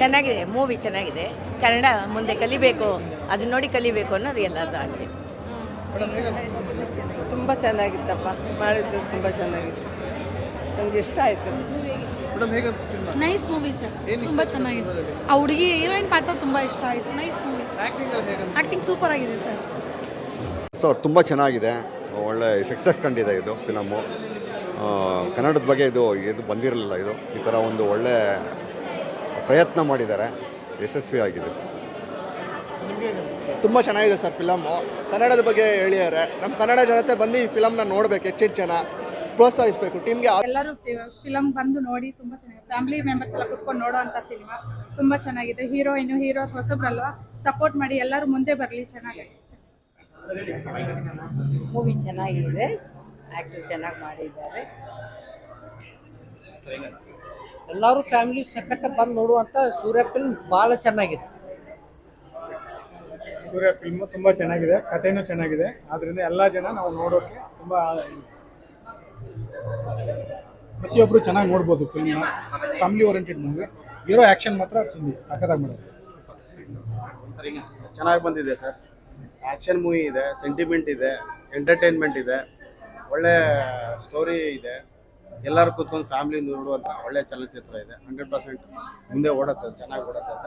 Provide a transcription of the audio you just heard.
ಚೆನ್ನಾಗಿದೆ ಮೂವಿ ಚೆನ್ನಾಗಿದೆ. ಕನ್ನಡ ಮುಂದೆ ಕಲಿಬೇಕು ಅದು ನೋಡಿ ಕಲಿಬೇಕು ಅನ್ನೋದು ಎಲ್ಲರದ್ದು ಆಸೆ. ತುಂಬ ಚೆನ್ನಾಗಿತ್ತಪ್ಪ. ಮಾಡಿದ್ದು ತುಂಬ ಚೆನ್ನಾಗಿತ್ತು. ನನಗೆ ಇಷ್ಟ ಆಯಿತು. ನೈಸ್ ಮೂವಿ ಸರ್ ತುಂಬ ಚೆನ್ನಾಗಿದೆ ಆ ಹುಡುಗಿ ಹೀರೋಯಿನ್ ಪಾತ್ರ ತುಂಬ ಇಷ್ಟ ಆಯಿತು. ನೈಸ್ ಮೂವಿ ಆ್ಯಕ್ಟಿಂಗ್ ಸೂಪರ್ ಆಗಿದೆ ಸರ್ ಸರ್ ತುಂಬ ಚೆನ್ನಾಗಿದೆ. ಒಳ್ಳೆ ಸಕ್ಸಸ್ ಕಂಡಿದೆ ಇದು ಫಿಲಮ್ಮು ಕನ್ನಡದ ಬಗ್ಗೆ ಇದು ಇದು ಬಂದಿರಲಿಲ್ಲ ಇದು. ಈ ಥರ ಒಂದು ಒಳ್ಳೆ ಪ್ರಯತ್ನ ಮಾಡಿದ್ದಾರೆ. ಯಶಸ್ವಿಯಾಗಿದೆ ತುಂಬ ಚೆನ್ನಾಗಿದೆ ಸರ್ ಫಿಲಮ್ಮು ಕನ್ನಡದ ಬಗ್ಗೆ ಹೇಳಿದ್ದಾರೆ. ನಮ್ಮ ಕನ್ನಡ ಜನತೆ ಬಂದು ಈ ಫಿಲಮ್ನ ನೋಡ್ಬೇಕು ಹೆಚ್ಚೆಚ್ಚು ಜನ ಪ್ರೋತ್ಸಾಹಿಸಬೇಕು ಟೀಮ್ಗೆ ಎಲ್ಲರೂ ಫಿಲಮ್ ಬಂದು ನೋಡಿ ತುಂಬ ಚೆನ್ನಾಗಿದೆ. ಫ್ಯಾಮಿಲಿ ಮೆಂಬರ್ಸ್ ಎಲ್ಲ ಕುತ್ಕೊಂಡು ನೋಡೋ ಅಂಥ ಸಿನಿಮಾ ತುಂಬ ಚೆನ್ನಾಗಿದೆ. Heroine hero ಹೊಸಬ್ರಲ್ವಾ? ಸಪೋರ್ಟ್ ಮಾಡಿ ಎಲ್ಲರೂ ಮುಂದೆ ಬರಲಿ. ಚೆನ್ನಾಗಿದೆ. ಮೂವಿ ಚೆನ್ನಾಗಿದೆ. ಆ್ಯಕ್ಟರ್ ಚೆನ್ನಾಗಿ ಮಾಡಿದ್ದಾರೆ. ಎಲ್ಲರೂ ಫ್ಯಾಮಿಲಿ ಸಖತ್ ಬಂದು ನೋಡುವಂಥ ಸೂರ್ಯ ಫಿಲ್ಮ್ ಭಾಳ ಚೆನ್ನಾಗಿದೆ. ಸೂರ್ಯ ಫಿಲ್ಮು ತುಂಬ ಚೆನ್ನಾಗಿದೆ ಕಥೆನೂ ಚೆನ್ನಾಗಿದೆ. ಆದ್ದರಿಂದ ಎಲ್ಲ ಜನ ನಾವು ನೋಡೋಕೆ ತುಂಬ ಪ್ರತಿಯೊಬ್ಬರು ಚೆನ್ನಾಗಿ ನೋಡ್ಬೋದು ಫಿಲ್ಮ್ ಫ್ಯಾಮಿಲಿ ಓರಿಯೆಂಟೆಡ್ ಮೂವಿ ಇರೋ ಆ್ಯಕ್ಷನ್ ಮಾತ್ರ ಚಿಂದಿ ಸಖತ್ತಾಗಿ ಮಾಡೋದು. ಚೆನ್ನಾಗಿ ಬಂದಿದೆ ಸರ್. ಆ್ಯಕ್ಷನ್ ಮೂವಿ ಇದೆ ಸೆಂಟಿಮೆಂಟ್ ಇದೆ ಎಂಟರ್ಟೈನ್ಮೆಂಟ್ ಇದೆ ಒಳ್ಳೆ ಸ್ಟೋರಿ ಇದೆ. ಎಲ್ಲರೂ ಕೂತ್ಕೊಂಡು ಫ್ಯಾಮಿಲಿ ನೋಡುವಂಥ ಒಳ್ಳೆ ಚಲನಚಿತ್ರ ಇದೆ. ಹಂಡ್ರೆಡ್ ಪರ್ಸೆಂಟ್ ಮುಂದೆ ಓಡುತ್ತೆ ಚೆನ್ನಾಗಿ ಓಡತ್ತೆ ಅಂತ